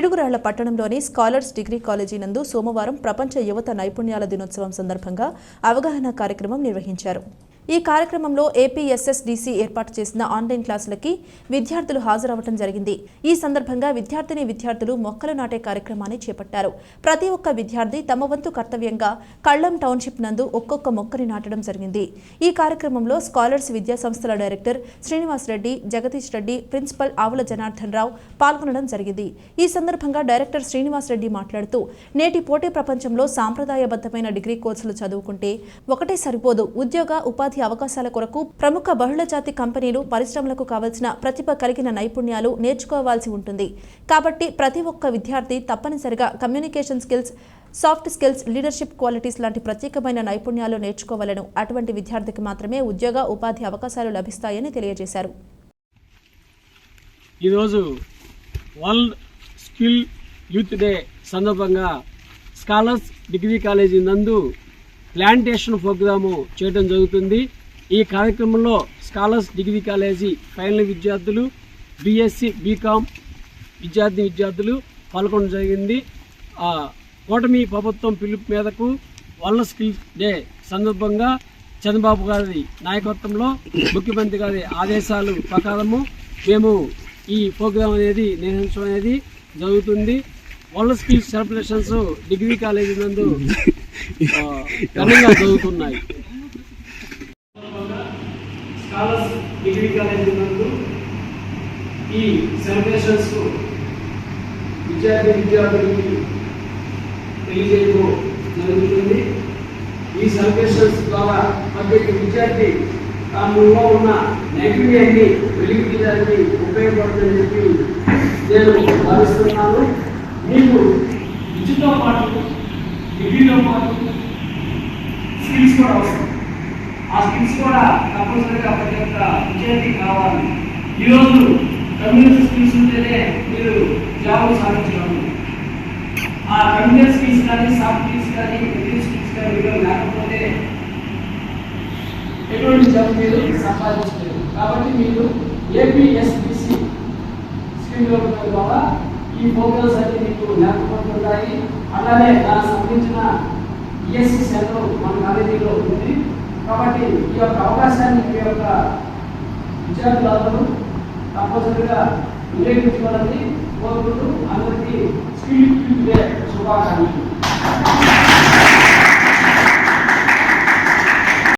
పిడుగురాళ్ళ పట్టణంలోని scholars degree college నందు సోమవారం ప్రపంచ యువత నైపుణ్యాల దినోత్సవం సందర్భంగా అవగాహన కార్యక్రమం నిర్వహించారు. ఈ కార్యక్రమంలో ఏపీఎస్ఎస్డిసి ఏర్పాటు చేసిన ఆన్లైన్ క్లాసులకి విద్యార్థులు హాజరవటం జరిగింది. ఈ సందర్భంగా విద్యార్థిని విద్యార్థులు మొక్కలు నాటే కార్యక్రమాన్ని చేపట్టారు. ప్రతి ఒక్క విద్యార్థి తమ వంతు కర్తవ్యంగా కళ్ళం టౌన్షిప్ నందు ఒక్కొక్క మొక్కని నాటడం జరిగింది. ఈ కార్యక్రమంలో స్కాలర్స్ విద్యా సంస్థల డైరెక్టర్ శ్రీనివాస్ రెడ్డి జగదీష్ రెడ్డి ప్రిన్సిపల్ ఆవుల జనార్దన్ రావు పాల్గొనడం జరిగింది. ఈ సందర్భంగా డైరెక్టర్ శ్రీనివాస్ రెడ్డి మాట్లాడుతూ నేటి పోటీ ప్రపంచంలో సాంప్రదాయబద్ధమైన డిగ్రీ కోర్సులు చదువుకుంటే ఒకటే సరిపోదు. ఉద్యోగ ఉపాధి అవకాశాల కొరకు ప్రముఖ బహుళజాతి కంపెనీలు పరిశ్రమలకు కావలసిన ప్రతిభ కలిగిన నైపుణ్యాలు నేర్చుకోవాల్సి ఉంటుంది. కాబట్టి ప్రతి ఒక్క విద్యార్థి తప్పనిసరిగా communication skills soft skills leadership qualities లాంటి ప్రత్యేకమైన నైపుణ్యాలు నేర్చుకోవాలను అటువంటి విద్యార్థికి మాత్రమే ఉద్యోగ ఉపాధి అవకాశాలు లభిస్తాయని తెలియజేశారు. ఈరోజు వరల్డ్ స్కిల్ యూత్ డే సందర్భంగా స్కాలర్స్ డిగ్రీ కాలేజీ నందు ప్లాంటేషన్ ప్రోగ్రాము చేయడం జరుగుతుంది. ఈ కార్యక్రమంలో స్కాలర్స్ డిగ్రీ కాలేజీ ఫైనల్ విద్యార్థులు బీఎస్సీ బీకామ్ విద్యార్థి విద్యార్థులు పాల్గొనడం జరిగింది. ఆ, కూటమి ప్రభుత్వం పిలుపు మేరకు వరల్డ్ స్కిల్స్ డే సందర్భంగా చంద్రబాబు గారి నాయకత్వంలో ముఖ్యమంత్రి గారి ఆదేశాలు ప్రకారము మేము ఈ ప్రోగ్రాం అనేది నిర్వహించడం అనేది జరుగుతుంది. World skills celebrations degree college నందు ఘనంగా స్కాలర్స్ డిగ్రీ కాలేజ్ నందు ఈ సెలబ్రేషన్స్ విద్యార్థి విద్యార్థులకి తెలియజేయడం జరుగుతుంది. ఈ సెలబ్రేషన్స్ ద్వారా ప్రతి ఒక్క విద్యార్థి తానులో ఉన్న నైపుణ్యాన్ని వెలికి తీయడానికి ఉపయోగపడుతుందని చెప్పి నేను భావిస్తున్నాను. మీకు విద్యతో పాటు డిగ్రీతో పాటు స్కిల్స్ కూడా అవసరం ఆ స్కిల్స్ కూడా తప్పనిసరిగా ప్రతి ఒక్క విద్యార్థి కావాలి ఈరోజు కమ్యూనిటీ స్కిల్స్ ఉంటేనే మీరు జాబ్ సాధించగలరు ఆ కమ్యూనిటీ స్కిల్స్ కానీ సాఫ్ట్ స్కిల్స్ కానీ ఇంగ్లీష్ స్కిల్స్ కానీ మీరు లేకపోతే ఎటువంటి జాబ్ మీరు సంపాదించలేరు కాబట్టి మీరు ఏపీఎస్పిసి స్కీమ్లో ద్వారా ఈ ప్రోగ్రామ్స్ అన్ని మీకు జ్ఞాపకపడుతుంటాయి అలానే దానికి సంబంధించిన ఈఎస్సి సెంటర్ మన కాలేజీలో ఉంది. కాబట్టి ఈ యొక్క అవకాశాన్ని మీ యొక్క విద్యార్థులందరూ తప్పనిసరిగా వినియోగించుకోవాలని కోరుకుంటూ అందరికీ స్కిల్ శుభాకాంక్షలు.